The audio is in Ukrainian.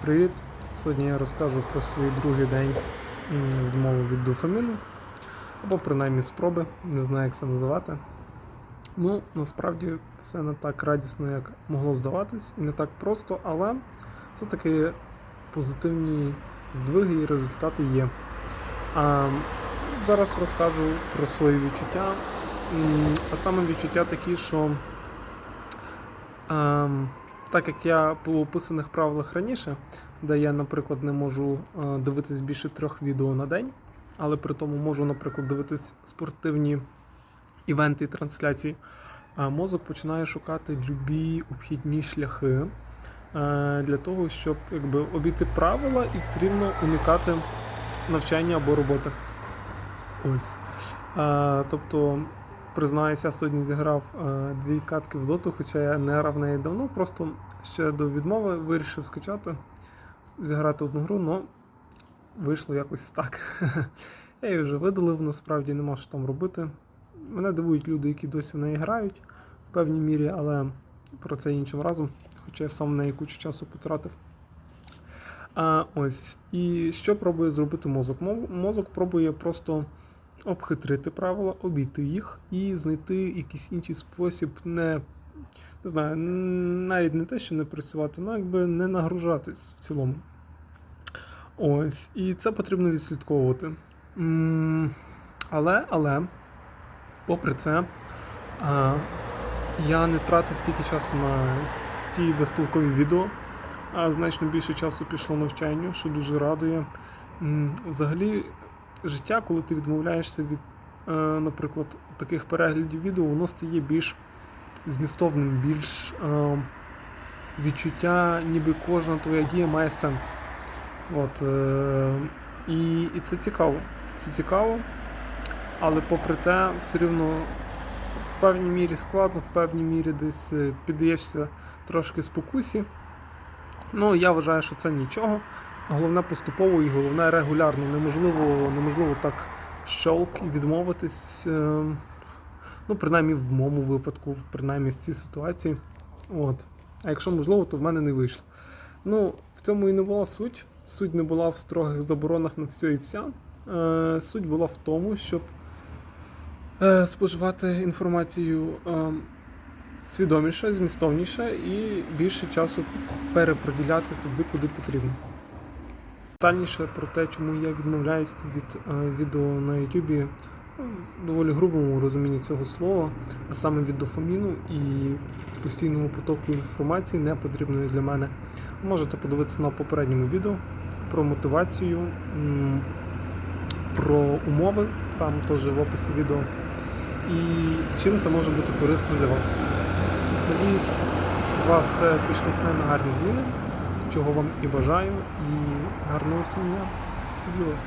Привіт! Сьогодні я розкажу про свій другий день відмови від дофаміну, або принаймні спроби, не знаю, як це називати. Ну, насправді все не так радісно, як могло здаватись, і не так просто, але все-таки позитивні здвиги і результати є. А, зараз розкажу про свої відчуття. А саме відчуття такі, що ем, так як я по описаних правилах раніше, де я, наприклад, не можу е, дивитись більше трьох відео на день, але при тому можу, наприклад, дивитись спортивні івенти і трансляції, мозок починає шукати любі обхідні шляхи е, для того, щоб якби, обійти правила і все рівно уникати навчання або роботи. Ось. Е, тобто, признаюся, сьогодні зіграв е, дві катки в доту, хоча я не грав неї давно, просто ще до відмови вирішив скачати, зіграти одну гру, але вийшло якось так. Я її вже видалив, насправді нема що там робити. Мене дивують люди, які досі в неї грають в певній мірі, але про це іншим разом, хоча я сам в неї кучу часу потратив. А, ось. І що пробує зробити мозок? Мозок пробує просто обхитрити правила, обійти їх і знайти якийсь інший спосіб, не, не знаю, навіть не те, що не працювати, ну якби не нагружатись в цілому. Ось. І це потрібно відслідковувати. Але, але, попри це, я не тратив стільки часу на ті безтолкові відео, а значно більше часу пішло навчанню, що дуже радує. Взагалі, життя, коли ти відмовляєшся від, е, наприклад, таких переглядів відео, воно стає більш змістовним, більш е, відчуття, ніби кожна твоя дія має сенс. От, е, і, і це цікаво. Це цікаво, але попри те, все рівно в певній мірі складно, в певній мірі десь піддаєшся трошки спокусі. Ну, я вважаю, що це нічого. Головне поступово і головне регулярно. Неможливо, неможливо так щолк і відмовитись. е, Ну, принаймні в моєму випадку, принаймні в цій ситуації. От. А якщо можливо, то в мене не вийшло. Ну, в цьому і не була суть. Суть не була в строгих заборонах на все і вся. Е, суть була в тому, щоб е, споживати інформацію е, свідоміше, змістовніше і більше часу переподіляти туди, куди потрібно. Детальніше про те, чому я відмовляюся від е, відео на YouTube ну, в доволі грубому розумінні цього слова, а саме від дофаміну і постійному потоку інформації, не потрібної для мене. Можете подивитися на попередньому відео про мотивацію, про умови, там теж в описі відео. І чим це може бути корисно для вас. Надіюсь, вас це підштовхне на гарні зміни, чого вам і бажаю, і гарного всім дня. Люблю вас.